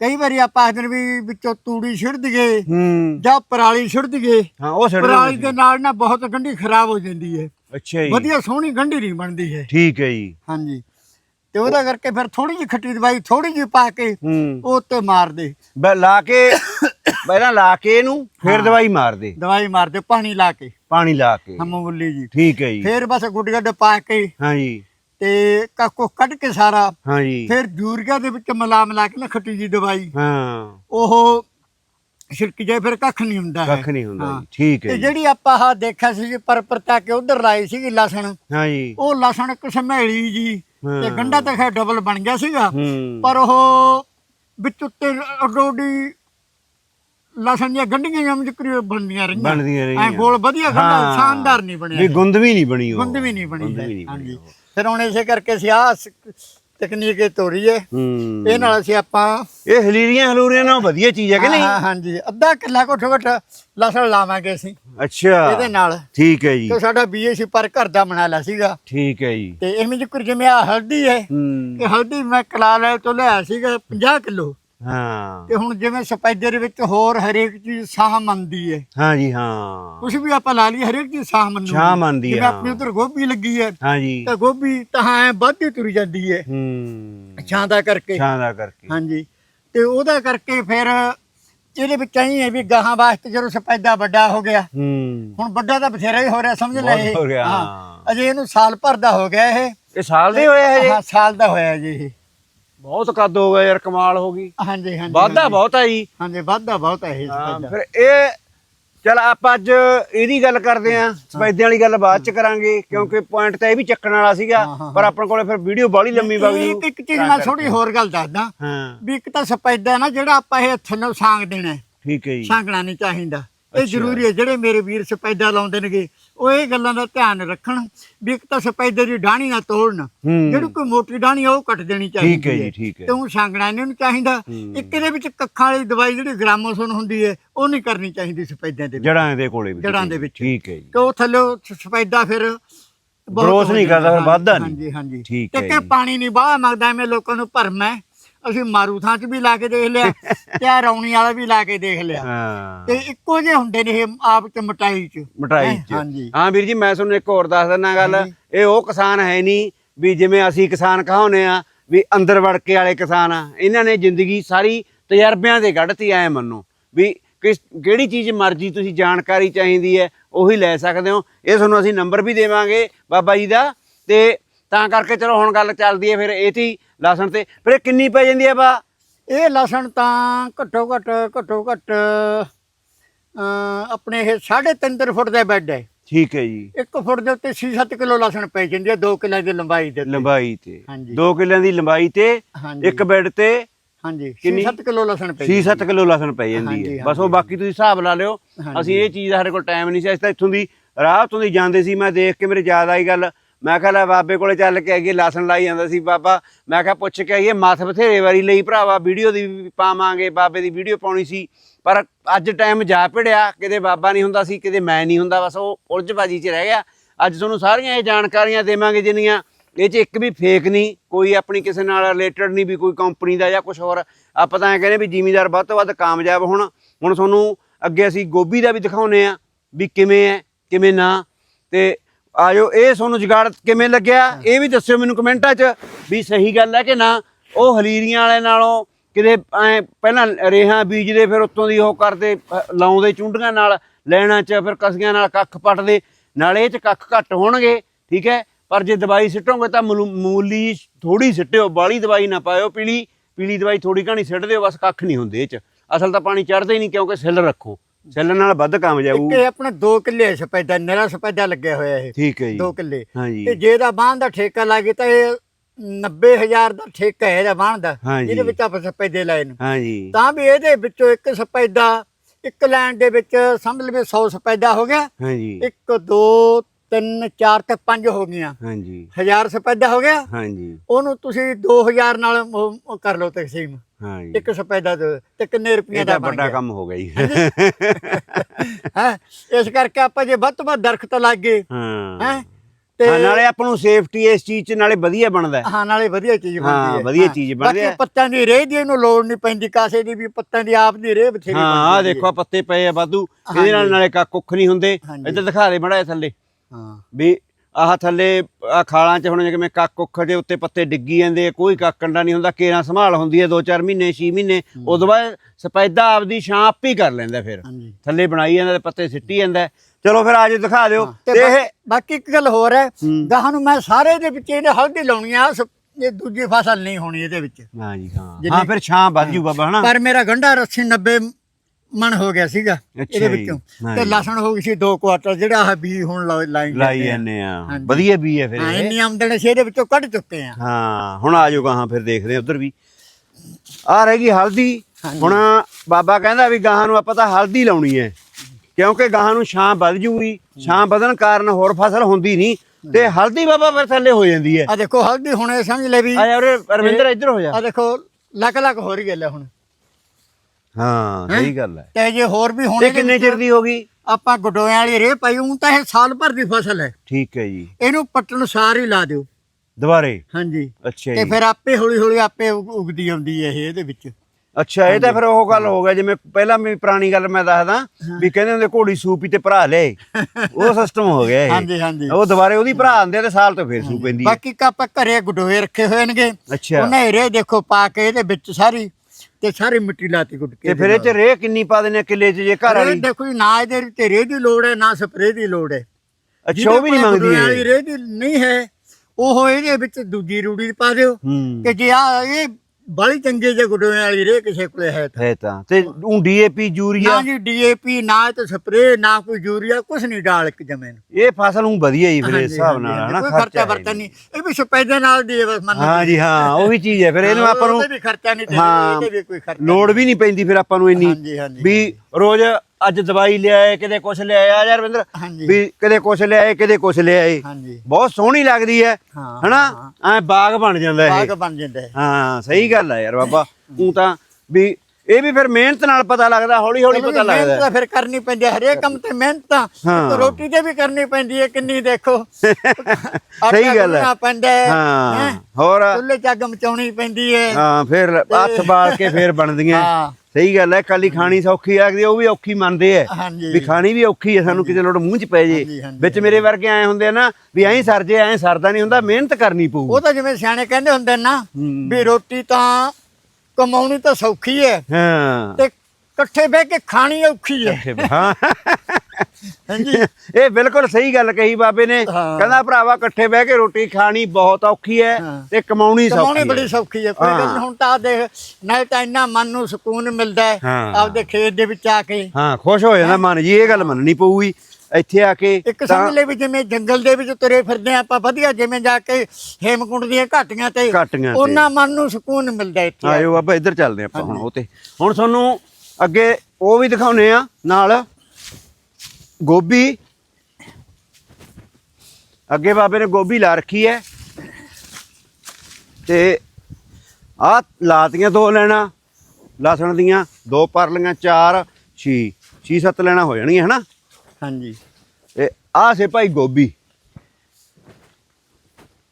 ਕਈ ਵਾਰੀ ਆਪਾਂ ਆਖਦੇ ਨੇ ਵੀ ਵਿੱਚੋਂ ਤੂੜੀ ਛਿੜ ਦਈਏ ਹੂੰ। ਜਾਂ ਪਰਾਲੀ ਛਿੜ ਦਈਏ ਹਾਂ ਉਹ ਛੱਡ ਪਰਾਲੀ ਦੇ ਨਾਲ ਨਾ ਬਹੁਤ ਗੰਢੀ ਖਰਾਬ ਹੋ ਜਾਂਦੀ ਹੈ। ਅੱਛਾ ਜੀ। ਵਧੀਆ ਸੋਹਣੀ ਗੰਢੀ ਨਹੀਂ ਬਣਦੀ ਹੈ ਠੀਕ ਹੈ ਜੀ। ਹਾਂਜੀ। ਤੇ ਉਹਦਾ ਕਰਕੇ ਫਿਰ ਥੋੜੀ ਜਿਹੀ ਖੱਟੀ ਦਵਾਈ ਥੋੜੀ ਜਿਹੀ ਪਾ ਕੇ ਹੂੰ। ਉਹ ਤੇ ਮਾਰ ਦੇ। ਬੈ ਲਾ ਕੇ ਪਹਿਲਾਂ ਲਾ ਕੇ ਇਹਨੂੰ ਫਿਰ ਦਵਾਈ ਮਾਰ ਦੇ। ਦਵਾਈ ਮਾਰ ਦੇ ਪਾਣੀ ਲਾ ਕੇ। ਪਾਣੀ ਲਾ ਕੇ। ਹਮੂਲੀ ਜੀ। ਠੀਕ ਹੈ ਜੀ। ਫਿਰ ਬਸ ਗੁੱਡ ਗੱਡ ਪਾ ਕੇ ਹਾਂ ਜੀ। ਤੇ ਕਾਕੋ ਕੱਢ ਕੇ ਸਾਰਾ। ਹਾਂ ਜੀ ਫਿਰ ਜੂਰੀਆ ਦੇ ਵਿੱਚ ਮਿਲਾ ਮਿਲਾ ਕੇ ਨਾ ਖੱਟੀ ਜੀ ਦਵਾਈ। ਹਾਂ। ਉਹ ਛਿੜਕ ਜਾਏ ਫਿਰ ਕੱਖ ਨਹੀਂ ਹੁੰਦਾ ਕੱਖ ਨਹੀਂ ਹੁੰਦਾ। ਜੀ। ਠੀਕ ਹੈ ਤੇ ਜੀ। ਜਿਹੜੀ ਆਪਾਂ ਆਹ ਦੇਖਿਆ ਸੀ ਜੀ ਪਰ ਪਰਤਾ ਕੇ ਉਧਰ ਲਾਈ ਸੀਗੀ ਲਸਣ। ਹਾਂ ਜੀ ਉਹ ਲਸਣ ਇੱਕ ਸਮੈਲੀ ਜੀ। ਤੇ। ਗੰਡਾ ਤਾਂ ਖੈਰ ਡਬਲ ਬਣ ਗਿਆ ਸੀਗਾ। ਪਰ ਉਹ ਵਿੱਚ ਉੱਤੇ ਰੋਡੀ ਲਸਣ ਦੀਆਂ ਗੰਢੀਆਂ ਜਮ ਜਿਕਰੀ ਬਣਦੀਆਂ ਰਹੀਆਂ। ਬਣਦੀਆਂ ਐ ਰਹੀਆਂ ਗੋਲ ਵਧੀਆ ਗੰਡਾ ਹਾਂ। ਸ਼ਾਨਦਾਰ ਨਹੀਂ ਬਣਿਆ ਵੀ ਗੁੰਦ ਵੀ ਨਹੀਂ ਬਣੀ ਉਹ। ਗੁੰਦ ਵੀ ਨਹੀਂ ਬਣੀ ਹਾਂਜੀ। ਫਿਰ ਹੁਣ ਇਸੇ ਕਰਕੇ ਅਸੀਂ ਆਹ ਸ- ਤਕਨੀਕ ਤੋਰੀ ਹੂੰ। ਇਹ ਨਾਲ ਅਸੀਂ ਆਪਾਂ ਇਹ ਹਲੀਰੀਆਂ ਹਲੂਰੀਆਂ ਨਾਲ ਵਧੀਆ ਚੀਜ਼ ਹੈ ਕਿ ਨਹੀਂ? ਹਾਂ ਹਾਂਜੀ। ਅੱਧਾ ਕਿੱਲਾ ਘੱਟੋ ਘੱਟ ਲਸਣ ਲਾਵਾਂਗੇ ਅਸੀਂ। ਅੱਛਾ। ਇਹਦੇ ਨਾਲ। ਠੀਕ ਹੈ ਜੀ। ਤੇ ਸਾਡਾ ਬੀਏਸੀ ਪਰ ਘਰ ਦਾ ਬਣਾ ਲਿਆ ਸੀਗਾ। ਠੀਕ ਹੈ ਜੀ। ਤੇ ਇਹਵੇਂ ਜਿਕਰ ਜਿਵੇਂ ਆ ਹਲਦੀ ਹੈ ਹੂੰ। ਹਲਦੀ ਮੈਂ ਕਲਾਲ ਤੋਂ ਲਿਆ ਸੀਗਾ 50 ਕਿਲੋ। ਹਾਂ। ਤੇ ਹੁਣ ਜਿਵੇਂ ਸਪੈਦੇ ਦੇ ਵਿੱਚ ਹੋਰ ਹਰੇਕ ਚੀਜ਼ ਸਾਹ ਮੰਨਦੀ ਹੈ ਹਾਂ ਜੀ ਹਾਂ। ਕੁਛ ਵੀ ਆਪਾਂ ਲਾ ਲਈ ਹਰੇਕ ਚੀਜ਼ ਸਾਹ ਮੰਨੂ। ਸਾਹ ਮੰਨਦੀ ਹੈ, ਜਿਵੇਂ ਆਪਣੀ ਹਾਂ। ਉਧਰ ਗੋਭੀ ਲੱਗੀ ਹੈ ਹਾਂ ਜੀ। ਤਾਂ ਗੋਭੀ ਤਾਂ ਐ ਵੱਧਦੀ ਤੁਰੀ ਜਾਂਦੀ ਹੈ ਹੂੰ। ਛਾਂ ਦਾ ਕਰਕੇ। ਛਾਂ ਦਾ ਕਰਕੇ। ਹਾਂਜੀ ਤੇ ਉਹਦਾ ਕਰਕੇ ਫਿਰ ਇਹਦੇ ਵਿੱਚ ਐਂ ਹੈ ਵੀ ਗਾਹਾਂ ਵਾਸਤੇ ਜਦੋਂ ਸਪੈਦਾ ਵੱਡਾ ਹੋ ਗਿਆ ਹੂੰ। ਹੁਣ ਵੱਡਾ ਤਾਂ ਬਥੇਰਾ ਹੀ ਹੋ ਰਿਹਾ ਸਮਝ ਲੈ ਇਹ ਹੋ ਗਿਆ, ਹਾਂ। ਹਾਂ। ਅਜੇ ਇਹਨੂੰ ਸਾਲ ਭਰ ਦਾ ਹੋ ਗਿਆ ਇਹ। ਇਹ ਸਾਲ ਦੇ ਹੋਏ ਹਜੇ? ਹਾਂ ਸਾਲ ਦਾ ਹੋਇਆ ਜੀ ਇਹ। ਬਹੁਤ ਕੱਦ ਹੋ ਗਿਆ ਯਾਰ ਕਮਾਲ ਹੋ ਗਈ। ਹਾਂਜੀ ਹਾਂਜੀ ਵਾਧਾ। ਬਹੁਤ ਆ ਜੀ। ਹਾਂਜੀ ਵਾਧਾ ਬਹੁਤ ਹੈ ਸਪੈਦਾ ਫਿਰ ਇਹ ਚਲ ਆਪਾਂ ਅੱਜ ਇਹਦੀ ਗੱਲ ਕਰਦੇ ਆਂ ਸਪੈਦਿਆਂ ਵਾਲੀ ਗੱਲ ਬਾਅਦ ਚ ਕਰਾਂਗੇ ਕਿਉਂਕਿ ਪੁਆਇੰਟ ਤਾਂ ਇਹ ਵੀ ਚੱਕਣ ਵਾਲਾ ਸੀਗਾ ਹਾਂ, ਹਾਂ, ਪਰ ਆਪਣੇ ਕੋਲੇ ਫਿਰ ਵੀਡੀਓ ਬਾਹਲੀ ਲੰਮੀ ਵਗ ਜੂ। ਇੱਕ ਇੱਕ ਚੀਜ਼ ਮੈਂ ਥੋੜੀ ਹੋਰ ਗੱਲ ਦੱਸਦਾ ਹਾਂ। ਵੀ ਇੱਕ ਤਾਂ ਸਪੈਦਾ ਨਾ ਜਿਹੜਾ ਆਪਾਂ ਇਹ ਥੱਲੋਂ ਸਾਂਗ ਦੇਣਾ ਹੈ, ਠੀਕ ਹੈ ਜੀ। ਸਾਂਗਣਾ ਨਹੀਂ ਚਾਹੀਦਾ। ਇਹ ਜ਼ਰੂਰੀ ਹੈ ਜਿਹੜੇ ਮੇਰੇ ਵੀਰ ਸਪੈਦਾ ਲਾਉਂਦੇ ਨੇਗੇ ਉਹ ਇਹ ਗੱਲਾਂ ਦਾ ਧਿਆਨ ਰੱਖਣ ਵੀ ਇੱਕ ਤਾਂ ਸਪੈਦੇ ਦੀ ਡਾਣੀ ਨਾ ਤੋੜਨ। ਜਿਹੜੀ ਕੋਈ ਮੋਟੀ ਡਾਣੀ ਆ ਉਹ ਕੱਟ ਦੇਣੀ ਚਾਹੀਦੀ ਠੀਕ ਹੈ ਜੀ ਠੀਕ ਹੈ। ਤੇ ਉਹ ਸਾਂਗਣਾ ਨਹੀਂ ਉਹਨੂੰ ਚਾਹੀਦਾ। ਇੱਕ ਇਹਦੇ ਵਿੱਚ ਕੱਖਾਂ ਵਾਲੀ ਦਵਾਈ ਜਿਹੜੀ ਗ੍ਰਾਮੋਸੋਨ ਹੁੰਦੀ ਹੈ ਉਹ ਨਹੀਂ ਕਰਨੀ ਚਾਹੀਦੀ ਸਪੈਦਿਆਂ ਦੇ ਜੜਾਂ ਦੇ ਕੋਲੇ ਵੀ। ਜੜ੍ਹਾਂ ਦੇ ਵਿੱਚ। ਠੀਕ ਹੈ ਜੀ। ਕਿ ਉਹ ਥੱਲੇ ਸਪੈਦਾ ਫਿਰ ਹੋ ਨਹੀਂ ਕਰਦਾ, ਫਿਰ। ਵੱਧਦਾ ਨਹੀਂ। ਹਾਂਜੀ ਹਾਂਜੀ। ਠੀਕ ਤੇ ਹੈ ਕਿ ਜੀ। ਪਾਣੀ ਨਹੀਂ ਬਾਹਰ ਮੰਗਦਾ ਐਵੇਂ ਲੋਕਾਂ ਨੂੰ ਭਰਮ ਹੈ। ਅਸੀਂ ਮਾਰੂ ਥਾਂ 'ਚ ਵੀ ਲਾ ਕੇ ਦੇਖ ਲਿਆ *laughs* ਤੇ ਆ ਰੌਣੀ ਵਾਲਾ ਵੀ ਲਾ ਕੇ ਦੇਖ ਲਿਆ। ਹਾਂ। ਤੇ ਇੱਕੋ ਜਿਹੇ ਹੁੰਦੇ ਨੇ ਇਹ ਆਪ ਚ ਮਟਾਈ ਚ। ਮਟਾਈ ਹੈਂ, ਚ। ਹਾਂਜੀ। ਹਾਂ ਵੀਰ ਜੀ ਮੈਂ ਤੁਹਾਨੂੰ ਇੱਕ ਹੋਰ ਦੱਸ ਦਿੰਦਾ ਗੱਲ। ਇਹ ਉਹ ਕਿਸਾਨ ਹੈ ਨਹੀਂ ਵੀ ਜਿਵੇਂ ਅਸੀਂ ਕਿਸਾਨ ਕਹਾਉਨੇ ਆ ਵੀ ਅੰਦਰ ਵੜ ਕੇ ਵਾਲੇ ਕਿਸਾਨ ਆ ਇਹਨਾਂ ਨੇ ਜ਼ਿੰਦਗੀ ਸਾਰੀ ਤਜਰਬਿਆਂ ਦੇ ਕੱਢਤੀ ਐ ਮੰਨੋ ਵੀ ਕਿਸ ਕਿਹੜੀ ਚੀਜ਼ ਮਰਜ਼ੀ ਤੁਸੀਂ ਜਾਣਕਾਰੀ ਚਾਹੀਦੀ ਹੈ ਉਹੀ ਲੈ ਸਕਦੇ ਹੋ। ਇਹ ਤੁਹਾਨੂੰ ਅਸੀਂ ਨੰਬਰ ਵੀ ਦੇਵਾਂਗੇ ਬਾਬਾ ਜੀ ਦਾ ਤੇ ਤਾਂ ਕਰਕੇ ਚਲੋ ਹੁਣ ਗੱਲ ਚੱਲਦੀ ਹੈ ਫਿਰ ਇਹ ਤੀ ਲਸਣ ਤੇ। ਫਿਰ ਇਹ ਕਿੰਨੀ ਪੈ ਜਾਂਦੀ ਹੈ ਬਾ? ਇਹ ਲਸਣ ਤਾਂ ਘੱਟੋ ਘੱਟ ਘੱਟੋ ਘੱਟ ਆਪਣੇ ਇਹ 3.5 ਫੁੱਟ ਦਾ ਬੈੱਡ ਹੈ ਠੀਕ ਹੈ ਜੀ। 1 ਫੁੱਟ ਦੇ ਉੱਤੇ 6-7 ਕਿਲੋ ਲਸਣ ਪੈ ਜਾਂਦੀ ਹੈ 2 ਕਿੱਲੇ ਦੀ ਲੰਬਾਈ ਦੇ। ਲੰਬਾਈ ਤੇ। ਹਾਂਜੀ। 2 ਕਿੱਲਿਆਂ ਦੀ ਲੰਬਾਈ ਤੇ ਇੱਕ ਬੈੱਡ ਤੇ ਹਾਂਜੀ। ਕਿੰਨੀ? 6-7 ਕਿਲੋ ਲਸਣ ਪੈ 6-7 ਕਿਲੋ ਲਸਣ ਪੈ ਜਾਂਦੀ ਹੈ ਬਸ ਉਹ। ਬਾਕੀ ਤੁਸੀਂ ਹਿਸਾਬ ਲਾ ਲਿਓ। ਅਸੀਂ ਇਹ ਚੀਜ਼ ਦਾ ਸਾਡੇ ਕੋਲ ਟਾਈਮ ਨਹੀਂ ਸੀ। ਅਸੀਂ ਤਾਂ ਇੱਥੋਂ ਦੀ ਰਾਹ ਤੋਂ ਦੀ ਜਾਂਦੇ ਸੀ। ਮੈਂ ਦੇਖ ਕੇ ਮੇਰੇ ਯਾਦ ਆਈ ਗੱਲ। ਮੈਂ ਕਿਹਾ ਲੈ ਬਾਬੇ ਕੋਲੇ ਚੱਲ ਕੇ ਆਈਏ, ਲਾਸਨ ਲਾਈ ਜਾਂਦਾ ਸੀ ਬਾਬਾ। ਮੈਂ ਕਿਹਾ ਪੁੱਛ ਕੇ ਆਈਏ ਮੱਥ ਬਥੇਰੇ ਵਾਰੀ ਲਈ ਭਰਾਵਾ, ਵੀਡੀਓ ਦੀ ਵੀ ਪਾਵਾਂਗੇ, ਬਾਬੇ ਦੀ ਵੀਡੀਓ ਪਾਉਣੀ ਸੀ। ਪਰ ਅੱਜ ਟਾਈਮ ਜਾ ਭਿੜਿਆ, ਕਿਤੇ ਬਾਬਾ ਨਹੀਂ ਹੁੰਦਾ ਸੀ, ਕਿਤੇ ਮੈਂ ਨਹੀਂ ਹੁੰਦਾ, ਬਸ ਉਹ ਉਲਝਬਾਜੀ 'ਚ ਰਹਿ ਗਿਆ। ਅੱਜ ਤੁਹਾਨੂੰ ਸਾਰੀਆਂ ਇਹ ਜਾਣਕਾਰੀਆਂ ਦੇਵਾਂਗੇ ਜਿੰਨੀਆਂ, ਇਹ 'ਚ ਇੱਕ ਵੀ ਫੇਕ ਨਹੀਂ, ਕੋਈ ਆਪਣੀ ਕਿਸੇ ਨਾਲ ਰਿਲੇਟਡ ਨਹੀਂ, ਵੀ ਕੋਈ ਕੰਪਨੀ ਦਾ ਜਾਂ ਕੁਝ ਹੋਰ। ਆਪਾਂ ਤਾਂ ਐਂ ਕਹਿੰਦੇ ਵੀ ਜ਼ਿਮੀਦਾਰ ਵੱਧ ਤੋਂ ਵੱਧ ਕਾਮਯਾਬ ਹੋਣ। ਹੁਣ ਤੁਹਾਨੂੰ ਅੱਗੇ ਅਸੀਂ ਗੋਭੀ ਦਾ ਵੀ ਦਿਖਾਉਨੇ ਆ ਵੀ ਕਿਵੇਂ ਹੈ, ਕਿਵੇਂ ਨਾ। ਤੇ ਆਜੋ ਇਹ ਤੁਹਾਨੂੰ ਜਗਾੜ ਕਿਵੇਂ ਲੱਗਿਆ? ਇਹ ਵੀ ਦੱਸਿਓ ਮੈਨੂੰ ਕਮੈਂਟਾਂ 'ਚ ਵੀ ਸਹੀ ਗੱਲ ਹੈ ਕਿ ਨਾ? ਉਹ ਹਲੀਰੀਆਂ ਵਾਲੇ ਨਾਲੋਂ ਕਿਤੇ ਐ ਪਹਿਲਾਂ ਰੇਹਾਂ ਬੀਜਦੇ ਫਿਰ ਉੱਤੋਂ ਦੀ ਉਹ ਕਰਦੇ ਅ, ਲਾਉਂਦੇ ਚੁੰਡੀਆਂ ਨਾਲ ਲੈਣਾ 'ਚ ਫਿਰ ਕਸੀਆਂ ਨਾਲ ਕੱਖ ਪੱਟਦੇ। ਨਾਲੇ ਇਹ 'ਚ ਕੱਖ ਘੱਟ ਹੋਣਗੇ ਠੀਕ ਹੈ? ਪਰ ਜੇ ਦਵਾਈ ਸਿੱਟੋਗੇ ਤਾਂ ਮਲੂ- ਮੂਲੀ ਥੋੜੀ ਸਿੱਟਿਓ ਬਾਲੀ ਦਵਾਈ ਨਾ ਪਾਇਓ ਪੀਲੀ ਪੀਲੀ ਦਵਾਈ ਥੋੜੀ ਘਣੀ ਸਿੱਟ ਦਿਓ ਬਸ ਕੱਖ ਨਹੀਂ ਹੁੰਦੇ ਇਹ 'ਚ। ਅਸਲ ਤਾਂ ਪਾਣੀ ਚੜਦਾ ਹੀ ਨਹੀਂ ਕਿਉਂਕਿ ਸਿੱਲ ਰੱਖੋ। ਸਿੱਲ ਨਾਲ ਵੱਧ ਕੰਮ ਜਾਊ ਇੱਕ ਇਹ ਆਪਣਾ 2 ਕਿੱਲੇ ਸਪੈਦਾ ਨਿਹਰਾ ਸਪੈਦਾ ਲੱਗਿਆ ਹੋਇਆ ਇਹ। ਠੀਕ ਹੈ ਜੀ। 2 ਕਿੱਲੇ। ਹਾਂਜੀ। ਤੇ ਜੇ ਦਾ ਬਾਣ ਦਾ ਠੇਕਾ ਲੱਗੇ ਤਾਂ ਇਹ 90000 ਦਾ ਠੇਕਾ ਹੈ ਇਹਦਾ ਬਾਣ ਦਾ ਹਾਂਜੀ। ਜਿਹਦੇ ਵਿੱਚ ਆਪਾਂ ਸਪੈਦੇ ਲਾਏ ਨੇ। ਹਾਂਜੀ। ਤਾਂ ਵੀ ਇਹਦੇ ਵਿੱਚੋਂ ਇੱਕ ਸਪੈਦਾ ਇੱਕ ਲੈਣ ਦੇ ਵਿੱਚ ਸਮਝ ਲਵੇ 100 ਸਪੈਦਾ ਹੋ ਗਿਆ। ਹਾਂਜੀ। 1 2 3 4 ਤੇ 5 ਹੋ ਗਈਆਂ। ਹਾਂਜੀ। 1000 ਸਪੈਦਾ ਹੋ ਗਿਆ। ਹਾਂਜੀ। ਉਹਨੂੰ ਤੁਸੀਂ 2000 ਨਾਲ ਉਹ- ਉਹ ਕਰ ਲਓ ਤਕਸੀਮ। ਹਾਂਜੀ। ਇੱਕ ਸਪੈਦਾ ਦੇ ਤੇ ਕਿੰਨੇ ਰੁਪਏ ਇਹ ਦਾ ਤਾਂ ਬਣ ਵੱਡਾ ਗਿਆ। ਕੰਮ ਹੋ ਗਿਆ ਜੀ। ਹੈ? ਇਸ ਕਰਕੇ ਆਪਾਂ ਜੇ ਵੱਧ ਤੋਂ ਵੱਧ ਦਰਖਤ ਲੱਗੇ ਹਾਂ। ਹੈ? ਤੇ ਹਾਂ, ਨਾਲੇ ਆਪਾਂ ਨੂੰ ਸੇਫਟੀ ਇਸ ਚੀਜ਼ 'ਚ ਨਾਲੇ ਵਧੀਆ ਬਣਦਾ ਹੈ। ਹਾਂ ਨਾਲੇ ਵਧੀਆ ਚੀਜ਼ ਬਣਦੀ ਹਾਂ, ਹੈ। ਵਧੀਆ ਚੀਜ਼ ਬਣਦੀ ਹੈ। ਬਾਕੀ ਪੱਤਾਂ ਦੀ ਰੇਹ ਦੀ ਇਹਨੂੰ ਲੋੜ ਨਹੀਂ ਪੈਂਦੀ ਕਾਸੇ ਦੀ ਵੀ ਪੱਤਾਂ ਦੀ ਆਪ ਦੀ ਰੇਹ ਬਥੇਰੀ ਹਾਂ ਆ ਬਣਦੀ ਹੈ। ਦੇਖੋ ਆਹ ਪੱਤੇ ਪਏ ਆ ਵਾਧੂ। ਇਹਦੇ ਨਾਲ। ਨਾਲੇ ਕੱਖ ਕੁੱਖ ਨਹੀਂ ਹੁੰਦੇ। ਹਾਂਜੀ। ਇੱਧਰ ਦਿਖਾ ਦੇ ਮੜਾ ਥੱਲੇ। ਹਾਂ। ਵੀ ਆਹ ਥੱਲੇ ਆ ਖਾਲਾਂ 'ਚ ਹੁਣ ਜਿਵੇਂ ਕੱਖ ਕੁੱਖ ਦੇ ਉੱਤੇ ਪੱਤੇ ਡਿੱਗੀ ਜਾਂਦੇ ਆ, ਕੋਈ ਕੱਖ ਕੰਡਾ ਨਹੀਂ ਹੁੰਦਾ ਕੇਰਾਂ ਸੰਭਾਲ ਹੁੰਦੀ ਹੈ 2-4 ਮਹੀਨੇ 6 ਮਹੀਨੇ ਉਦੋਂ ਬਾਅਦ ਸਪੈਦਾ ਆਪਦੀ ਛਾਂ ਆਪ ਹੀ ਕਰ ਲੈਂਦਾ ਫਿਰ। ਹਾਂਜੀ। ਥੱਲੇ ਬਣਾਈ ਜਾਂਦਾ ਤੇ ਪੱਤੇ ਸਿੱਟੀ ਜਾਂਦਾ। ਚਲੋ ਫਿਰ ਆਜੋ ਦਿਖਾ ਦਿਓ। ਤੇ ਤੇ ਇਹ ਬਾ- ਬਾਕੀ ਇੱਕ ਗੱਲ ਹੋਰ ਹੈ। ਗਾਹਾਂ ਨੂੰ ਮੈਂ ਸਾਰੇ ਦੇ ਵਿੱਚ ਇਹਨੇ ਹਲਦੀ ਲਾਉਣੀ ਆ ਸ- ਇਹ ਦੂਜੀ ਫਸਲ ਨਹੀਂ ਹੋਣੀ ਇਹਦੇ ਵਿੱਚ। ਹਾਂ ਜੀ ਹਾਂ। ਜਿੰਨੀ- ਹਾਂ ਫਿਰ ਛਾਂ ਵੱਧ ਜੂ ਬਾਬਾ ਹਨਾ? ਪਰ ਮੇਰਾ ਗੰਢਾ 80 90 ਮਣ ਹੋ ਗਿਆ ਸੀਗਾ ਅੱਛਾ ਇਹਦੇ ਜੀ, ਵਿੱਚੋਂ। ਤੇ ਜੀ। ਲਸਣ ਹੋ ਗਈ ਸੀ 2 ਕੁਆਟਰ ਜਿਹੜਾ ਆਹ ਬੀ ਹੁਣ ਲਾ- ਲਾਈ ਲਾਈ ਜਾਂਦੇ ਆ। ਜਾਂਦੇ ਆ। ਹਾਂਜੀ। ਵਧੀਆ ਵੀ ਹੈ ਫਿਰ ਹਾਂ ਇਹ। ਇੰਨੀ ਆਮਦਨ ਅਸੀਂ ਇਹਦੇ ਵਿੱਚੋਂ ਕੱਢ ਚੁੱਕੇ ਆ। ਹਾਂ ਹੁਣ ਆ ਜਾਓ ਗਾਹਾਂ ਫਿਰ ਦੇਖਦੇ ਆ ਉਧਰ ਵੀ। ਆ ਰਹਿ ਗਈ ਹਲਦੀ। ਹਾਂਜੀ। ਹੁਣ ਬਾਬਾ ਕਹਿੰਦਾ ਵੀ ਗਾਹਾਂ ਨੂੰ ਆਪਾਂ ਤਾਂ ਹਲਦੀ ਲਾਉਣੀ ਹੈ ਕਿਉਂਕਿ ਗਾਹਾਂ ਨੂੰ ਛਾਂ ਵੱਧ ਜੂਗੀ। ਛਾਂ ਵਧਣ ਕਾਰਨ ਹੋਰ ਫਸਲ ਹੁੰਦੀ ਨਹੀਂ। ਤੇ ਹਲਦੀ ਬਾਬਾ ਫਿਰ ਥੱਲੇ ਹੋ ਜਾਂਦੀ ਹੈ ਆ ਦੇਖੋ ਹਲਦੀ ਹੁਣ ਇਹ ਸਮਝ ਲੈ ਵੀ ਆ ਜਾ ਉਰੇ ਰਵਿੰਦਰ ਇੱਧਰ ਹੋ ਜਾ। ਆ ਦੇਖੋ ਲੱਕ ਲੱਕ ਹੋ ਰਹੀ ਗੱਲ ਹੈ ਹੁਣ। ਹਾਂ ਸਹੀ ਗੱਲ ਹੈ। ਤੇ ਜੇ ਹੋਰ ਵੀ ਹੁਣ ਤੇ ਕਿੰਨੇ ਚਿਰ ਦੀ ਹੋ ਗਈ? ਆਪਾਂ ਗਡੋਆਂ ਵਾਲੀ ਰੇਹ ਪਾਈ ਹੁਣ ਤਾਂ ਇਹ ਸਾਲ ਭਰ ਦੀ ਫਸਲ ਹੈ। ਠੀਕ ਹੈ ਜੀ। ਇਹਨੂੰ ਪੱਟਣ ਸਾਰ ਹੀ ਲਾ ਦਿਓ। ਦੁਬਾਰੇ? ਹਾਂਜੀ। ਅੱਛਾ ਤੇ ਫਿਰ ਆਪੇ ਹੌਲੀ ਹੌਲੀ ਆਪੇ ਉਗ- ਉਗਦੀ ਆਉਂਦੀ ਹੈ ਇਹ ਇਹਦੇ ਵਿੱਚ। ਅੱਛਾ ਇਹ ਤਾਂ ਫਿਰ ਉਹ ਗੱਲ ਹੋ। ਗਿਆ ਜਿਵੇਂ ਪਹਿਲਾਂ ਵੀ ਪੁਰਾਣੀ ਗੱਲ ਮੈਂ ਦੱਸਦਾ ਵੀ ਕਹਿੰਦੇ ਹੁੰਦੇ ਘੋੜੀ ਸੂਪੀ ਤੇ ਭਰਾ ਲੈ। ਉਹ ਸਿਸਟਮ ਹੋ ਗਿਆ ਇਹ। ਹਾਂਜੀ ਹਾਂਜੀ। ਉਹ ਦੁਬਾਰੇ ਉਹਦੀ ਭਰਾ ਆਂਦੇ ਤੇ ਸਾਲ ਤੋਂ ਫੇਰ ਸੂ ਪੈਂਦੀ ਹੈ। ਬਾਕੀ ਆਪਾਂ ਘਰੇ ਗਡੋਏ ਰੱਖੇ ਹੋਏ ਨੇਗੇ। ਅੱਛਾ। ਉਹਨੇ ਰੇਹ ਦੇਖੋ ਪਾ ਕੇ ਇਹਦੇ ਵਿੱਚ ਸਾਰੀ। ਤੇ ਸਾਰੀ ਮਿੱਟੀ ਲਾਤੀ ਗੁੱਟ ਕੇ ਤੇ ਫਿਰ ਇਹ ਚ ਰੇਹ ਕਿੰਨੀ ਪਾ ਆ ਕਿੱਲੇ ਚ ਜੇ ਘਰ ਵਾਲੀ? ਦੇਖੋ ਜੀ ਨਾ ਇਹਦੇ ਤੇ ਰੇਹ ਦੀ ਲੋੜ ਹੈ ਨਾ ਸਪਰੇਅ ਦੀ ਲੋੜ ਹੈ। ਅੱਛਾ ਉਹ ਵੀ ਨਹੀਂ ਮੰਗਦੀ ਇਹ। ਰੇਹ ਦੀ ਨਹੀਂ ਹੈ ਉਹ ਇਹਦੇ ਵਿੱਚ ਦੂਜੀ ਰੂੜੀ ਪਾ ਦਿਓ ਹੂੰ। ਕਿ ਜੇ ਆ ਇਹ ਬੜੀ ਚੰਗੇ ਜੇ ਗੁੱਡੋਆਂ ਵਾਲੀ ਰੇ ਕਿਸੇ ਕੋਲੇ ਹੈ ਤਾਂ। ਹੈ ਤਾਂ। ਤੇ ਉਹ ਡੀਏਪੀ ਯੂਰੀਆ? ਨਾ ਜੀ ਡੀਏਪੀ ਨਾ ਤੇ ਸਪਰੇ ਨਾ ਕੋਈ ਯੂਰੀਆ ਕੁਛ ਨਹੀਂ ਡਾਲ ਕੇ ਜਮੇ ਨੂੰ ਇਹ ਫਸਲ ਨੂੰ ਵਧੀਆ ਹੀ ਫਿਰ ਇਸ ਹਿਸਾਬ ਨਾਲ ਹਨਾ ਕੋਈ ਖਰਚਾ ਵਰਤਾ ਨਹੀਂ। ਇਹ ਵੀ ਸਪੈਦੇ ਨਾਲ ਦੀ ਹੈ ਬਸ ਮੰਨ ਹਾਂ ਜੀ ਹਾਂ ਉਹੀ ਚੀਜ਼ ਹੈ ਫਿਰ ਇਹਨੂੰ ਆਪਾਂ ਨੂੰ ਵੀ ਖਰਚਾ ਨਹੀਂ ਤੇ ਹਾਂ, ਇਹਦੇ ਵੀ ਕੋਈ ਖਰਚਾ ਲੋੜ ਵੀ ਨਹੀਂ ਪੈਂਦੀ ਫਿਰ ਆਪਾਂ ਨੂੰ ਇੰਨੀ ਹਾਂਜੀ ਹਾਂਜੀ ਵੀ ਰੋਜ਼ ਅੱਜ ਦਵਾਈ ਲਿਆਏ ਕਿਤੇ ਕੁਛ ਲਿਆਇਆ। ਯਾਰ ਰਵਿੰਦਰ। ਹਾਂਜੀ। ਵੀ ਕਿਤੇ ਕੁਛ ਲਿਆਏ ਕਿਤੇ ਕੁਛ ਲਿਆਏ। ਹਾਂਜੀ। ਬਹੁਤ ਸੋਹਣੀ ਲੱਗਦੀ ਹੈ ਹਾਂ ਹਨਾ? ਐ ਬਾਗ ਬਣ ਜਾਂਦਾ ਇਹ। ਬਾਗ ਬਣ ਜਾਂਦਾ ਹੈ ਹਾਂ ਸਹੀ ਗੱਲ ਹੈ ਯਾਰ ਬਾਬਾ। ਤੂੰ ਤਾਂ ਵੀ ਇਹ ਵੀ ਫਿਰ ਮਿਹਨਤ ਨਾਲ ਪਤਾ ਲੱਗਦਾ ਹੌਲੀ ਹੌਲੀ ਪਤਾ ਮਿਹਨਤ ਲੱਗਦਾ। ਤਾਂ ਫਿਰ ਕਰਨੀ ਪੈਂਦੀ ਹੈ ਹਰੇਕ ਕੰਮ ਤੇ ਮਿਹਨਤ ਤਾਂ। ਹਾਂ। ਰੋਟੀ ਤੇ ਵੀ ਕਰਨੀ ਪੈਂਦੀ ਹੈ ਕਿੰਨੀ ਦੇਖੋ। *laughs* ਸਹੀ ਗੱਲ ਹੈ। ਪੈਂਦਾ ਹੈ ਹਾਂ ਹੈਂ? ਹੋਰ? ਚੁੱਲ੍ਹੇ 'ਚ ਅੱਗ ਮਚਾਉਣੀ ਪੈਂਦੀ ਹੈ ਹਾਂ ਫਿਰ ਹੱਥ ਬਾਲ ਕੇ ਫਿਰ ਬਣਦੀਆਂ। ਹਾਂ। ਸਹੀ ਗੱਲ ਹੈ ਕੱਲੀ ਖਾਣੀ ਸੌਖੀ ਆਖਦੀ ਉਹ ਵੀ ਔਖੀ ਮੰਨਦੇ ਐ। ਵੀ ਖਾਣੀ ਵੀ ਔਖੀ ਹੈ ਸਾਨੂੰ ਕਿਤੇ ਲੋੜ ਮੂੰਹ 'ਚ ਪੈ ਜੇ। ਵਿੱਚ ਮੇਰੇ ਵਰਗੇ ਆਏ ਹੁੰਦੇ ਆ ਨਾ ਵੀ ਐਂ ਸਰ ਜੇ ਐਂ ਸਰਦਾ ਨਹੀਂ ਹੁੰਦਾ ਮਿਹਨਤ ਕਰਨੀ ਪਊ। ਉਹ ਤਾਂ ਜਿਵੇਂ ਸਿਆਣੇ ਕਹਿੰਦੇ ਹੁੰਦੇ ਨੇ। ਵੀ ਰੋਟੀ ਤਾਂ ਕਮਾਉਣੀ ਤਾਂ ਸੌਖੀ ਹੈ ਹਾਂ। ਤੇ ਇਕੱਠੇ ਬਹਿ ਕੇ ਖਾਣੀ ਔਖੀ ਹੈ ਹਾਂ। ਹਾਂਜੀ ਇਹ ਬਿਲਕੁਲ ਸਹੀ ਗੱਲ ਕਹੀ ਬਾਬੇ ਨੇ ਹਾਂ। ਕਹਿੰਦਾ ਭਰਾਵਾ ਇਕੱਠੇ ਬਹਿ ਕੇ ਰੋਟੀ ਖਾਣੀ ਬਹੁਤ ਔਖੀ ਹੈ ਹਾਂ। ਤੇ ਕਮਾਉਣੀ ਸੌਖੀ ਕਮਾਉਣੀ ਹੈ ਬੜੀ ਸੌਖੀ ਹੈ ਕੋਈ ਗੱਲ ਹਾਂ। ਨੀ, ਹੁਣ ਤਾਂ ਆਹ ਦੇਖ ਨਾਲੇ ਤਾਂ ਇੰਨਾ ਮਨ ਨੂੰ ਸਕੂਨ ਮਿਲਦਾ ਹੈ ਹਾਂ। ਆਪਦੇ ਖੇਤ ਦੇ ਵਿੱਚ ਆ ਕੇ ਹਾਂ ਖੁਸ਼ ਹੋ ਜਾਂਦਾ ਮਨ ਜੀ ਇਹ ਗੱਲ ਮੰਨਣੀ ਪਊਗੀ ਇੱਥੇ ਆ ਕੇ ਇੱਕ ਸਮਝ ਲੈ ਵੀ ਜਿਵੇਂ ਜੰਗਲ ਦੇ ਵਿੱਚ ਤੁਰੇ ਫਿਰਦੇ ਹਾਂ ਆਪਾਂ ਵਧੀਆ ਜਿਵੇਂ ਜਾ ਕੇ ਹੇਮਕੁੰਡ ਦੀਆਂ ਘਾਟੀਆਂ ਤੇ ਘਾਟੀਆਂ ਤੇ। ਉਹਨਾਂ ਮਨ ਨੂੰ ਸਕੂਨ ਮਿਲਦਾ ਇੱਥੇ। ਆਇਓ ਬਾਬਾ ਇੱਧਰ ਚੱਲਦੇ ਆਪਾਂ ਹੁਣ ਉਹ ਤੇ ਹੁਣ ਤੁਹਾਨੂੰ ਅੱਗੇ ਉਹ ਵੀ ਦਿਖਾਉਨੇ ਆ ਨਾਲ ਗੋਭੀ। ਅੱਗੇ ਬਾਬੇ ਨੇ ਗੋਭੀ ਲਾ ਰੱਖੀ ਹੈ। ਤੇ ਆ ਲਾਤੀਆਂ ਦੋ ਲੈਣਾ ਲਸਣ ਦੀਆਂ ਦੋ ਪਰਲੀਆਂ ਚਾਰ ਛੀ ਛੀ ਸੱਤ ਲੈਣਾ ਹੋ ਜਾਣਗੀਆਂ ਹਨਾ? ਹਾਂਜੀ। ਤੇ ਆ ਸੇ ਭਾਈ ਗੋਭੀ।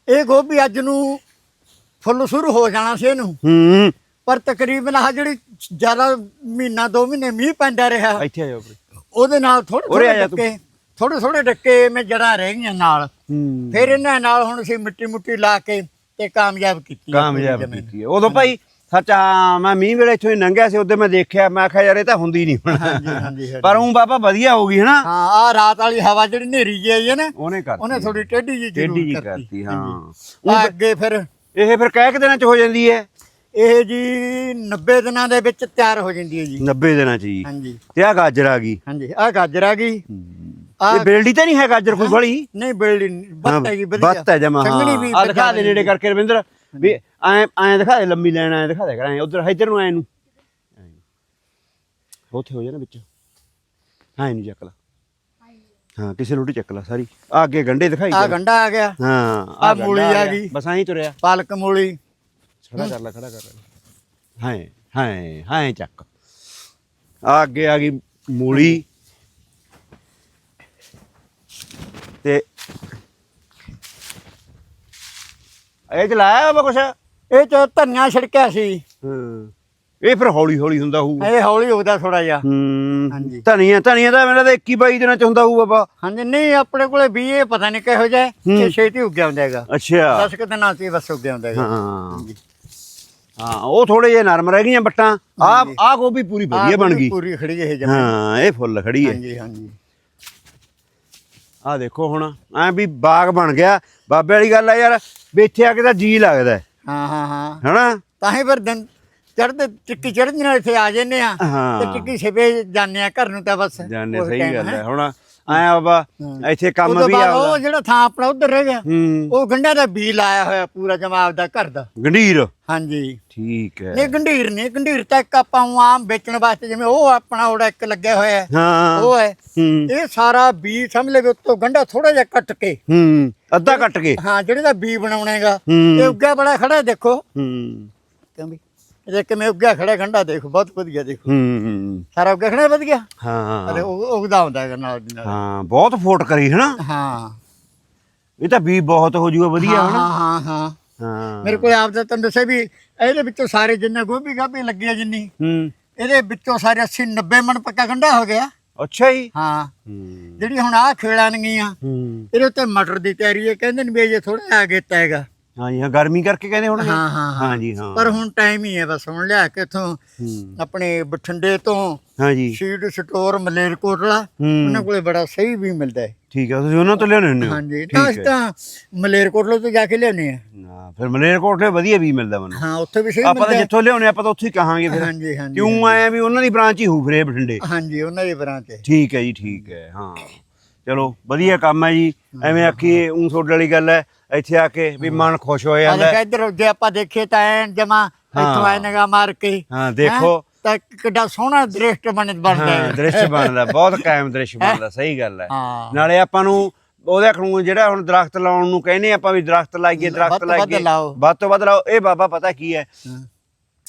ਇਹ ਗੋਭੀ ਅੱਜ ਨੂੰ ਫੁੱਲ ਸ਼ੁਰੂ ਹੋ ਜਾਣਾ ਸੀ ਇਹਨੂੰ। ਹੂੰ। ਪਰ ਤਕਰੀਬਨ ਆ ਜਿਹੜੀ ਜ਼ਿਆਦਾ ਮਹੀਨਾ ਦੋ ਮਹੀਨੇ ਮੀਂਹ ਪੈਂਦਾ ਰਿਹਾ। ਇੱਥੇ ਆ ਜਾਓ ਵੀਰੇ। ਉਹਦੇ ਨਾਲ ਥੋੜੇ ਉਰੇ ਆ ਥੋੜੇ ਜਾ ਤੂੰ। ਡੱਕੇ ਥੋੜੇ ਥੋੜੇ ਡੱਕੇ ਮੈਂ ਜੜਾਂ ਰਹਿ ਗਈਆਂ ਨਾਲ। ਹੂੰ। ਫਿਰ ਇਹਨਾਂ ਨਾਲ ਹੁਣ ਅਸੀਂ ਮਿੱਟੀ ਮੁੱਟੀ ਲਾ ਕੇ ਤੇ ਕਾਮਯਾਬ ਕੀਤੀ ਕਾਮਯਾਬ ਜ਼ਮੀਨ। ਕੀਤੀ ਹੈ। ਉਦੋਂ ਭਾਈ ਸੱਚ ਮੈਂ ਮੀਂਹ ਵੇਲੇ ਇੱਥੋਂ ਹੀ ਲੰਘਿਆ ਸੀ ਉਦੋਂ ਮੈਂ ਦੇਖਿਆ ਮੈਂ ਕਿਹਾ ਯਾਰ ਇਹ ਤਾਂ ਹੁੰਦੀ ਨਹੀਂ ਹੁਣ। ਹਾਂਜੀ ਹਾਂਜੀ ਹਾਂਜੀ। ਪਰ ਉਹ ਬਾਬਾ ਵਧੀਆ ਹੋ ਗਈ ਹਨਾ? ਹਾਂ ਆ ਰਾਤ ਵਾਲੀ ਹਵਾ ਜਿਹੜੀ ਨੇਰੀ ਜਿਹੀ ਆਈ ਹੈ ਨਾ ਉਹਨੇ ਕਰਤੀ। ਉਹਨੇ ਥੋੜੀ ਟੇਢੀ ਜੀ ਜ਼ਰੂਰ ਟੇਢੀ ਜੀ ਕਰਤੀ। ਹਾਂ। ਅੱਗੇ ਫਿਰ ਇਹ ਫਿਰ ਕਹਿ ਕਿ ਦਿਨਾਂ ਚ ਹੋ ਜਾਂਦੀ ਹੈ। ਇਹ ਜੀ 90 ਦਿਨਾਂ ਦੇ ਵਿੱਚ ਤਿਆਰ ਹੋ ਜਾਂਦੀ ਹੈ ਜੀ। 90 ਦਿਨਾਂ ਚ ਜੀ। ਹਾਂਜੀ। ਤੇ ਆ ਗਾਜਰ ਆ ਗਈ। ਹਾਂਜੀ ਆ ਗਾਜਰ ਆ ਗਈ। ਆ ਇਹ ਬੇਲਡੀ ਤਾਂ ਨਹੀਂ ਹੈ ਗਾਜਰ ਕੋਈ ਬੜੀ ਨਹੀਂ ਬਿਲਡੀ ਬੱਤ ਹੈ ਜੀ ਬੱਤ ਹੈ ਜਮਾ ਆ ਦਿਖਾ ਦੇ ਨੇੜੇ ਕਰਕੇ ਰਵਿੰਦਰ ਵੀ ਐ ਐ ਦਿਖਾ ਦੇ ਲੰਮੀ ਲੈਣ ਐ ਦਿਖਾ ਦੇ ਕਰ ਐ ਉਧਰ ਇੱਧਰ ਨੂੰ ਐ ਨੂੰ। ਉੱਥੇ ਹੋ ਜਾ ਨਾ ਵਿੱਚ। ਹਾਂ ਇਹਨੂੰ ਚੱਕ ਲਾ। ਹਾਂ ਕਿਸੇ ਲੋਟੀ ਚੱਕ ਲਾ ਸਾਰੀ। ਆ ਅੱਗੇ ਗੰਡੇ ਦਿਖਾਈ ਆ। ਗੰਡਾ ਆ ਗਿਆ। ਹਾਂ ਗੰਢਾ ਮੂਲੀ ਆ। ਗਈ। ਬਸ ਐਂ ਤੁਰਿਆ। ਪਾਲਕ ਮੂਲੀ। ਖੜਾ ਕਰ ਲੈ ਖੜਾ ਕਰ ਲੈ। ਹਾਂ ਹਾਂ ਹਾਂ ਚੱਕ। ਆ ਅੱਗੇ ਆ ਗਈ ਮੂਲੀ। ਤੇ ਇਹ ਚ ਲਾਇਆ ਵਾ ਕੁਛ? ਇਹ ਚ ਧਨੀਆ ਛਿੜਕਿਆ ਸੀ। ਹਾਂ। ਇਹ ਫਿਰ ਹੌਲੀ ਹੌਲੀ ਹੁੰਦਾ ਹੋਊ। ਇਹ ਹੌਲੀ ਹੋਦਾ ਥੋੜਾ ਜਿਹਾ। ਹੂੰ। ਹਾਂਜੀ। ਧਨੀਆ ਧਨੀਆ ਦਾ ਮੈਨੂੰ ਤਾਂ 21 22 ਦਿਨਾਂ ਚ ਹੁੰਦਾ ਹੋਊ ਬਾਬਾ। ਹਾਂਜੀ ਨਹੀਂ ਆਪਣੇ ਕੋਲੇ ਵੀ ਇਹ ਪਤਾ ਨਹੀਂ ਕਿਹੋ ਜਿਹਾ। ਛੇਤੀ ਉੱਗ ਜਾਂਦਾ ਹੈਗਾ। ਅੱਛਾ। 10 ਕੁ ਦਿਨਾਂ ਚ ਬਸ ਉੱਗ ਜਾਂਦਾ ਹੈਗਾ। ਹਾਂ। ਹਾਂ ਉਹ ਥੋੜੇ ਜਿਹੇ ਨਰਮ ਰਹਿ ਗਈਆਂ ਬੱਟਾਂ। ਆ ਆ ਗੋਭੀ ਪੂਰੀ ਵਧੀਆ ਬਣ ਗਈ। ਪੂਰੀ ਖੜੀ ਇਹ ਜਮਾ। ਹਾਂ ਇਹ ਫੁੱਲ ਖੜੀ ਹੈ। ਹਾਂਜੀ ਹਾਂਜੀ। ਆ ਦੇਖੋ ਹੁਣ ਐ ਵੀ ਬਾਗ ਬਣ ਗਿਆ। ਬਾਬੇ ਵਾਲੀ ਗੱਲ ਆ ਯਾਰ ਵੀ ਇੱਥੇ ਆ ਕੇ ਤਾਂ ਜੀ ਲੱਗਦਾ ਹੈ, ਹਾਂ ਹਾਂ ਹਨਾ? ਤਾਂ ਹੀ ਫਿਰ ਦਿਨ ਚੜਦੇ ਟਿੱਕੀ ਚੜ੍ਹਦੀ ਨਾਲ ਇੱਥੇ ਆ ਜੰਨੇ ਆ। ਤੇ ਟਿੱਕੀ ਛਿਪੇ ਜਾਂਦੇ ਆ ਘਰ ਨੂੰ ਤਾਂ ਬਸ। ਜਾਣੇ ਸਹੀ ਗੱਲ ਹੈਂ। ਹੁਣ ਆਇਆ ਬਾਬਾ। ਇੱਥੇ ਕੰਮ ਵੀ ਆਉਂਦਾ। ਉਹ ਜਿਹੜਾ ਥਾਂ ਆਪਣਾ ਉਧਰ ਰਹਿ ਗਿਆ ਉਹ ਗੰਢਿਆਂ ਦਾ ਬੀ ਲਾਇਆ ਹੋਇਆ ਪੂਰਾ ਜਮਾਬ ਦਾ ਘਰ ਦਾ। ਗੰਢੀਰ? ਹਾਂਜੀ। ਠੀਕ ਹੈ। ਨਹੀਂ ਗੰਢੀਰ ਨਹੀਂ ਗੰਢੀਰ ਤਾਂ ਇੱਕ ਆਪਾਂ ਆਮ ਵੇਚਣ ਵਾਸਤੇ ਜਿਵੇਂ ਉਹ ਆਪਣਾ ਉਹਦਾ ਇੱਕ ਲੱਗਿਆ ਹੋਇਆ ਹੈ। ਉਹ ਹੈ। ਇਹ ਸਾਰਾ ਬੀ ਸਮਝ ਲੈ ਵੀ ਉੱਤੋਂ ਗੰਢਾ ਥੋੜਾ ਜਿਹਾ ਕੱਟ ਕੇ। ਹੂੰ। ਅੱਧਾ ਕੱਟ ਕੇ? ਹਾਂ ਜਿਹੜੇ ਦਾ ਬੀ ਬਣਾਉਣਾ ਹੈਗਾ। ਹੂੰ। ਇਹ ਉੱਗਿਆ ਬੜਾ ਖੜਾ ਦੇਖੋ। ਹੂੰ। ਕਹਿੰਦੀ ਇਹ ਕਿਵੇਂ ਉੱਗਿਆ ਖੜਾ ਗੰਢਾ ਦੇਖੋ ਬਹੁਤ ਵਧੀਆ ਦੇਖੋ। ਹੂੰ ਸਾਰਾ ਉੱਗਿਆ ਖੜਾ ਵਧੀਆ? ਹਾਂ ਅਰੇ ਉਹ ਉਗਦਾ ਹੁੰਦਾ ਹੈਗਾ ਨਾਲ ਦੀ ਨਾਲ। ਹਾਂ ਬਹੁਤ ਫੋਟ ਕਰੀ ਹਨਾ? ਹਾਂ। ਇਹ ਤਾਂ ਵੀ ਬਹੁਤ ਹੋ ਜੂਗਾ ਵਧੀਆ ਹਾਂ ਹਨਾ? ਹਾਂ ਹਾਂ। ਹਾਂ। ਮੇਰੇ ਕੋਲ ਆਪ ਦਾ ਤੁਹਾਨੂੰ ਦੱਸਿਆ ਵੀ ਇਹਦੇ ਵਿੱਚੋਂ ਸਾਰੇ ਜਿੰਨੇ ਗੋਭੀ ਗਾਭੀ ਲੱਗੀ ਆ ਜਿੰਨੀ ਹੂੰ। ਇਹਦੇ ਵਿੱਚੋਂ ਸਾਰੇ 80 90 ਮਣ ਪੱਕਾ ਗੰਢਾ ਹੋ ਗਿਆ। ਅੱਛਾ ਜੀ। ਹਾਂ। ਹੂੰ। ਜਿਹੜੀ ਹੁਣ ਆਹ ਖੇੜਾਂ ਨਗੀਆਂ ਹੂੰ। ਇਹਦੇ ਉੱਤੇ ਮਟਰ ਦੀ ਤਿਆਰੀ ਹੈ ਕਹਿੰਦੇ ਨੇ ਵੀ ਇਹ ਥੋੜਾ ਆਗੇ ਹੈਗਾ। ਹਾਂ ਜੀ ਹਾਂ ਗਰਮੀ ਕਰਕੇ ਕਹਿੰਦੇ ਹੁਣ ਹਾਂ ਹਾਂ ਹਾਂ। ਹਾਂ। ਪਰ ਹੁਣ ਟਾਈਮ ਹੀ ਹੈ ਬਸ ਹੁਣ ਲਿਆ ਕੇ ਇਥੋਂ ਆਪਣੇ ਬਠਿੰਡੇ ਤੋਂ ਹਾਂ ਜੀ ਸੀਡ ਸਟੋਰ ਮਲੇਰਕੋਟਲਾ ਉਹਨਾਂ ਕੋਲੇ ਬੜਾ ਸਹੀ ਵੀ ਮਿਲਦਾ ਹੈ। ਠੀਕ ਹੈ ਤੁਸੀਂ ਉਹਨਾਂ ਤੋਂ ਲਿਆਉਣੇ ਹੁੰਦੇ ਹੋ? ਹਾਂਜੀ ਤਾਂ ਤਾਂ ਮਲੇਰਕੋਟਲੇ ਤੋਂ ਜਾ ਕੇ ਲਿਆਉਣੇ ਆ ਹਾਂ ਫਿਰ ਮਲੇਰਕੋਟਲੇ ਵਧੀਆ ਵੀ ਮਿਲਦਾ ਮੈਨੂੰ। ਹਾਂ ਉੱਥੇ ਵੀ ਸਹੀ ਆਪਾਂ ਤਾਂ ਮਿਲਦਾ ਹੈ। ਜਿੱਥੋਂ ਲਿਆਉਣੇ ਆਪਾਂ ਤਾਂ ਉੱਥੇ ਹੀ ਕਹਾਂਗੇ ਫਿਰ। ਹਾਂਜੀ ਹਾਂਜੀ ਕਿਉਂ ਆਇਆ ਵੀ ਉਹਨਾਂ ਦੀ ਬ੍ਰਾਂਚ ਹੀ ਹੋਊ ਫਿਰ ਬਠਿੰਡੇ? ਹਾਂਜੀ ਉਹਨਾਂ ਦੀ ਬ੍ਰਾਂਚ ਹੈ। ਠੀਕ ਹੈ ਜੀ ਠੀਕ ਹੈ ਹਾਂ। ਚਲੋ ਵਧੀਆ ਕੰਮ ਹੈ ਜੀ। ਐਵੇਂ ਆਖੀਏ ਉਂ ਤੁਹਾਡੇ ਵਾਲੀ ਗੱਲ ਹੈ। ਇੱਥੇ ਆ ਕੇ ਵੀ ਮਨ ਖੁਸ਼ ਹੋ ਜਾਂਦਾ ਹੈ। ਇੱਧਰ ਜੇ ਆਪਾਂ ਦੇਖੀਏ ਤਾਂ ਐ ਜਮਾ ਇੱਥੋਂ ਐ ਨਿਗਾਹ ਮਾਰ ਕੇ। ਹਾਂ ਦੇਖੋ। ਹੈਂ, ਤਾਂ ਕਿੱਡਾ ਸੋਹਣਾ ਦ੍ਰਿਸ਼ਟ ਬਣ ਬਣਦਾ ਹਾਂ ਹੈ। ਦ੍ਰਿਸ਼ ਬਣਦਾ ਬਹੁਤ *laughs* ਕਾਇਮ ਦ੍ਰਿਸ਼ ਬਣਦਾ ਸਹੀ ਗੱਲ ਹੈ। ਹਾਂ। ਨਾਲੇ ਆਪਾਂ ਨੂੰ ਉਹਦੇ ਕਾਨੂੰਨ ਜਿਹੜਾ ਹੁਣ ਦਰਖਤ ਲਾਉਣ ਨੂੰ ਕਹਿੰਦੇ ਆਪਾਂ ਵੀ ਦਰਖਤ ਲਾਈਏ ਵੱਧ ਦਰਖਤ ਤੋਂ ਵੱਧ ਲਾਈਏ। ਲਾਓ। ਵੱਧ ਤੋਂ ਵੱਧ ਲਾਓ। ਇਹ ਬਾਬਾ ਪਤਾ ਕੀ ਹੈ? ਹਾਂ।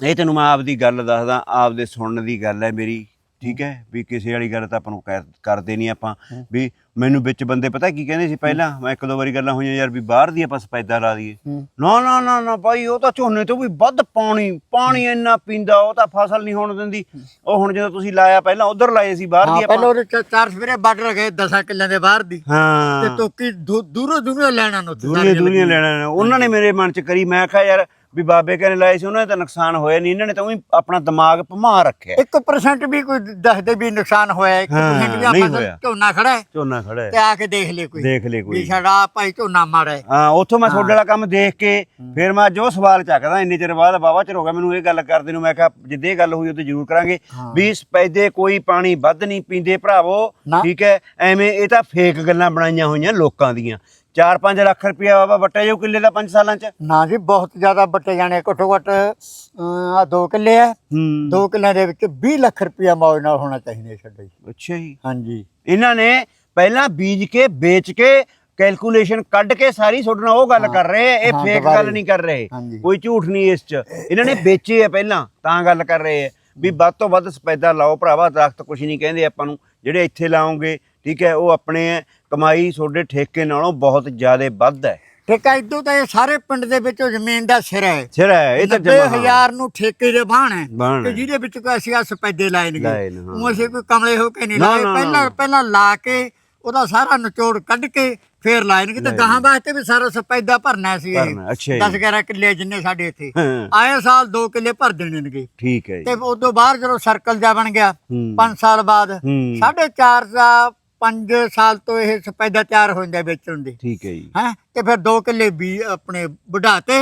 ਇਹ ਤੈਨੂੰ ਮੈਂ ਆਪਦੀ ਗੱਲ ਦੱਸਦਾ ਆਪਦੇ ਸੁਣਨ ਦੀ ਗੱਲ ਹੈ ਮੇਰੀ। ਠੀਕ ਹੈ ਵੀ ਕਿਸੇ ਵਾਲੀ ਗੱਲ ਤਾਂ ਆਪਾਂ ਨੂੰ ਕਰਦੇ ਨਹੀਂ ਆਪਾਂ ਵੀ ਮੈਨੂੰ ਵਿੱਚ ਬੰਦੇ ਪਤਾ ਕੀ ਕਹਿੰਦੇ ਸੀ ਪਹਿਲਾਂ ਮੈਂ ਇੱਕ ਦੋ ਵਾਰੀ ਗੱਲਾਂ ਹੋਈਆਂ ਯਾਰ ਵੀ ਬਾਹਰ ਦੀ ਆਪਾਂ ਸਪੈਦਾ ਲਾ ਦਈਏ। ਹੂੰ। ਨਾ ਨਾ ਨਾ ਨਾ ਭਾਈ ਉਹ ਤਾਂ ਝੋਨੇ ਤੋਂ ਵੀ ਵੱਧ ਪਾਣੀ ਪਾਣੀ ਇੰਨਾ ਪੀਂਦਾ ਉਹ ਤਾਂ ਫਸਲ ਨਹੀਂ ਹੋਣ ਦਿੰਦੀ। ਉਹ ਹੁਣ ਜਦੋਂ ਤੁਸੀਂ ਲਾਇਆ ਪਹਿਲਾਂ ਉਧਰ ਲਾਏ ਸੀ ਬਾਹਰ ਹਾਂ ਦੀ ਪਹਿਲਾਂ ਆਪਾਂ ਉਹਦੇ ਚ ਚਾਰ ਸਵੇਰੇ ਬਾਰਡਰ ਗਏ 10 ਕਿੱਲਿਆਂ ਦੇ ਬਾਹਰ ਦੀ। ਤੇ ਹਾਂ ਤੋਕੀ ਦੂ- ਦੂਰੋਂ ਦੂਰੋਂ ਲੈਣਾ ਨੂੰ ਉੱਥੇ ਦੂਰੀਆਂ ਸਾਰੀਆਂ ਦੂਰੀਆਂ ਲੱਗੀਆਂ। ਲੈਣਾ ਉਹਨਾਂ ਨੇ ਮੇਰੇ ਮਨ ਚ ਕਰੀ ਮੈਂ ਕਿਹਾ ਯਾਰ ਵੀ ਬਾਬੇ ਕਹਿੰਦੇ ਲਾਏ ਸੀ ਉਹਨਾਂ ਨੇ ਤਾਂ ਨੁਕਸਾਨ ਹੋਇਆ ਨਹੀਂ ਇਹਨਾਂ ਨੇ ਤਾਂ ਉਹੀ ਆਪਣਾ ਦਿਮਾਗ ਭਮਾ ਰੱਖਿਆ। 1% ਵੀ ਕੋਈ ਦੱਸਦੇ ਵੀ ਨੁਕਸਾਨ ਹੋਇਆ 1% ਵੀ ਹਾਂ, ਨਹੀਂ ਆਪਾਂ। ਝੋਨਾ ਖੜਾ ਹੈ। ਝੋਨਾ ਖੜਾ ਤੇ ਹੈ ਆ ਕੇ ਦੇਖ ਲੈ ਕੋਈ। ਦੇਖ ਲੈ ਵੀ ਕੋਈ ਸਾਡਾ ਭਾਈ ਝੋਨਾ ਮਾੜਾ ਹੈ। ਹਾਂ ਉੱਥੋਂ ਮੈਂ ਤੁਹਾਡੇ ਵਾਲਾ ਕੰਮ ਦੇਖ ਕੇ ਫਿਰ ਮੈਂ ਅੱਜ ਉਹ ਸਵਾਲ ਚੱਕਦਾ ਇੰਨੇ ਚਿਰ ਬਾਅਦ ਬਾਬਾ ਚਿਰ ਹੋ ਗਿਆ ਮੈਨੂੰ ਇਹ ਗੱਲ ਕਰਦੇ ਨੂੰ ਮੈਂ ਕਿਹਾ ਜਿੱਦੇ ਇਹ ਗੱਲ ਹੋਈ ਉਹਤੇ ਜ਼ਰੂਰ ਕਰਾਂਗੇ। ਹਾਂ। ਵੀ ਸਪੈਦੇ ਕੋਈ ਪਾਣੀ ਵੱਧ ਨਹੀਂ ਪੀਂਦੇ ਭਰਾਵੋ ਨਾ। ਠੀਕ ਹੈ? ਐਵੇਂ ਇਹ ਤਾਂ ਫੇਕ ਗੱਲਾਂ ਬਣਾਈਆਂ ਹੋਈਆਂ ਲੋਕਾਂ ਦੀਆਂ। 4-5 ਲੱਖ ਰੁਪਇਆ ਬਾਬਾ ਵੱਟਿਆ ਜੋ ਕਿੱਲੇ ਦਾ 5 ਸਾਲਾਂ ਚ? ਨਾ ਜੀ ਬਹੁਤ ਜ਼ਿਆਦਾ ਬੱਟੇ ਜਾਣੇ ਘੱਟੋ ਘੱਟ ਆ 2 ਕਿੱਲੇ ਆ। ਹੂੰ। 2 ਕਿੱਲਿਆਂ ਦੇ ਵਿੱਚ 20 ਲੱਖ ਰੁਪਇਆ ਮੌਜ ਨਾਲ ਹੋਣਾ ਚਾਹੀਦਾ ਛੱਡੋ ਜੀ ਅੱਛਾ ਜੀ। ਹਾਂਜੀ। ਇਹਨਾਂ ਨੇ ਪਹਿਲਾਂ ਬੀਜ ਕੇ ਵੇਚ ਕੇ ਕੈਲਕੂਲੇਸ਼ਨ ਕੱਢ ਕੇ ਸਾਰੀ ਤੁਹਾਡੇ ਨਾਲ ਉਹ ਗੱਲ ਕਰ ਰਹੇ ਆ, ਇਹ ਹਾਂ, ਫੇਕ ਦੁਬਾਰੇ। ਗੱਲ ਨਹੀਂ ਕਰ ਰਹੇ। ਹਾਂਜੀ। ਕੋਈ ਝੂਠ ਨਹੀਂ ਇਸ ਚ। ਇਹਨਾਂ ਨੇ ਵੇਚੇ ਆ ਪਹਿਲਾਂ ਤਾਂ ਗੱਲ ਕਰ ਰਹੇ ਆ। ਵੀ ਵੱਧ ਤੋਂ ਵੱਧ ਸਪੈਦਾ ਲਾਓ ਭਰਾਵਾ ਦਰਖਤ ਕੁਛ ਨਹੀਂ ਕਹਿੰਦੇ ਆਪਾਂ ਨੂੰ। ਜਿਹੜੇ ਇੱਥੇ ਲਾਓਗੇ ਠੀਕ ਹੈ ਉਹ ਆਪਣੇ ਕਮਾਈ ਤੁਹਾਡੇ ਠੇਕੇ ਨਾਲੋਂ ਬਹੁਤ ਜ਼ਿਆਦਾ ਵੱਧ ਹੈ। ਠੇਕਾ ਇਦੋਂ ਤਾਂ ਇਹ ਸਾਰੇ ਪਿੰਡ ਦੇ ਵਿੱਚੋਂ ਜ਼ਮੀਨ ਦਾ ਸਿਰ ਹੈ। ਸਿਰ ਹੈ ਇਹ ਤਾਂ ਜਮਾ 90000 ਨੂੰ ਠੇਕੇ ਦੇ ਬਾਣ ਹੈ। ਤੇ। ਜਿਹਦੇ ਵਿੱਚ ਕੋਈ ਅਸੀਂ ਆ ਸਪੈਦੇ ਲਾਏ ਲਾਏ ਨੇਗੇ ਨੇ, ਹਾਂ। ਉਹ ਅਸੀਂ ਕੋਈ ਕਮਲੇ ਹੋ ਕੇ ਨਹੀਂ ਲਾਏ। ਪਹਿਲਾਂ ਪਹਿਲਾਂ ਲਾ ਕੇ ਉਹਦਾ ਸਾਰਾ ਨਿਚੋੜ ਕੱਢ ਕੇ ਫੇਰ ਲਾਏ ਨੇ ਤੇ ਗਾਹਾਂ ਵਾਸਤੇ ਵੀ ਸਾਰਾ ਸਪੈਦਾ ਭਰਨਾ ਸੀ ਇਹ। ਭਰਨਾ, ਅੱਛਾ ਜੀ। 10 11 ਕਿੱਲੇ ਜਿੰਨੇ ਸਾਡੇ ਇੱਥੇ। ਆਏ ਸਾਲ 2 ਕਿੱਲੇ ਭਰ ਦੇਣੇ ਨੇਗੇ। ਠੀਕ ਹੈ ਤੇ ਉਦੋਂ ਬਾਅਦ ਜਦੋਂ ਸਰਕਲ ਜਾ ਬਣ ਗਿਆ ਹੂੰ। 5 ਸਾਲ ਬਾਅਦ ਹੂੰ। ਸਾਢੇ ਚਾਰ ਦਾ 5 ਸਾਲ ਤੋਂ ਇਹ ਸਪੈਦਾ ਤਿਆਰ ਹੋ ਜਾਂਦਾ ਵੇਚਣ ਦੀ। ਠੀਕ ਹੈ ਜੀ। ਹੈ? ਤੇ ਫਿਰ 2 ਕਿੱਲੇ ਵੀ ਆਪਣੇ ਵਢਾਤੇ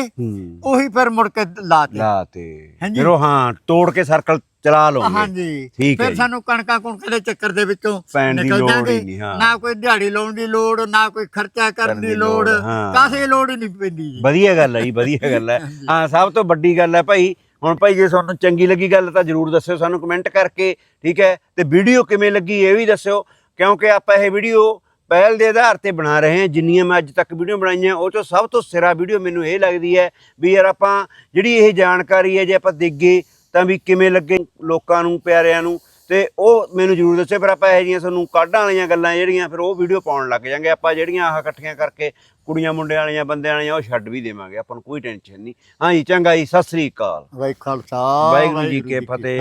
ਉਹੀ ਫਿਰ ਮੁੜ ਕੇ ਲਾਤੇ। ਲਾ ਤੇ ਹਾਂਜੀ। ਫਿਰ ਉਹ ਹਾਂ ਤੋੜ ਕੇ ਸਰਕਲ ਚਲਾ ਲਓਗੇ। ਹਾਂਜੀ। ਠੀਕ ਹੈ ਫਿਰ। ਸਾਨੂੰ ਕਣਕਾਂ ਕੁਣਕਾਂ ਦੇ ਚੱਕਰ ਦੇ ਵਿੱਚੋਂ ਨਿਕਲ ਜਾਂਗੇ। ਨਾ ਕੋਈ ਦਿਹਾੜੀ ਲਾਉਣ ਦੀ ਲੋੜ ਨਾ ਕੋਈ ਖਰਚਾ ਕਰਨ ਦੀ ਲੋੜ। ਕਾਸੇ ਲੋੜ ਹੀ ਨਹੀਂ ਪੈਂਦੀ ਜੀ। ਵਧੀਆ ਗੱਲ ਹੈ ਜੀ ਵਧੀਆ ਗੱਲ ਹੈ। ਹਾਂ ਸਭ ਤੋਂ ਵੱਡੀ ਗੱਲ ਹੈ ਭਾਈ ਹੁਣ ਭਾਈ ਜੇ ਤੁਹਾਨੂੰ ਚੰਗੀ ਲੱਗੀ ਗੱਲ ਤਾਂ ਜਰੂਰ ਦੱਸਿਓ ਸਾਨੂੰ ਕਮੈਂਟ ਕਰਕੇ ਠੀਕ ਹੈ? ਤੇ ਵੀਡੀਓ ਕਿਵੇਂ ਲੱਗੀ ਇਹ ਵੀ ਦੱਸਿਓ। ਕਿਉਂਕਿ ਆਪਾਂ ਇਹ ਵੀਡੀਓ ਪਹਿਲ ਦੇ ਆਧਾਰ ਤੇ ਬਣਾ ਰਹੇ ਹਾਂ ਜਿੰਨੀਆਂ ਮੈਂ ਅੱਜ ਤੱਕ ਵੀਡੀਓ ਬਣਾਈਆਂ ਉਹ ਚੋਂ ਸਭ ਤੋਂ ਸਿਰਾ ਵੀਡੀਓ ਮੈਨੂੰ ਇਹ ਲੱਗਦੀ ਹੈ ਵੀ ਯਾਰ ਆਪਾਂ ਜਿਹੜੀ ਇਹ ਜਾਣਕਾਰੀ ਹੈ ਜੇ ਆਪਾਂ ਦੇਗੇ ਤਾਂ ਵੀ ਕਿਵੇਂ ਲੱਗੇ ਲੋਕਾਂ ਨੂੰ ਪਿਆਰਿਆਂ ਨੂੰ ਤੇ ਉਹ ਮੈਨੂੰ ਜਰੂਰ ਦੱਸਿਓ ਫਿਰ ਆਪਾਂ ਇਹ ਜੀਆਂ ਤੁਹਾਨੂੰ ਕਾਢਾਂ ਵਾਲੀਆਂ ਗੱਲਾਂ ਜਿਹੜੀਆਂ ਫਿਰ ਉਹ ਵੀਡੀਓ ਪਾਉਣ ਲੱਗ ਜਾਂਗੇ। ਆਪਾਂ ਜਿਹੜੀਆਂ ਆਹ ਇਕੱਠੀਆਂ ਕਰਕੇ ਕੁੜੀਆਂ ਮੁੰਡਿਆਂ ਵਾਲੀਆਂ ਬੰਦਿਆਂ ਵਾਲੀਆਂ ਉਹ ਛੱਡ ਵੀ ਦੇਵਾਂਗੇ ਆਪਾਂ ਨੂੰ ਕੋਈ ਟੈਨਸ਼ਨ ਨਹੀਂ। ਹਾਂ ਜੀ ਚੰਗਾ ਜੀ ਸਤਿ ਸ੍ਰੀ ਅਕਾਲ। ਵਾਹਿ ਖਾਲਸਾ ਵਾਹਿਗੁਰੂ ਜੀ ਕੀ ਫਤਿਹ।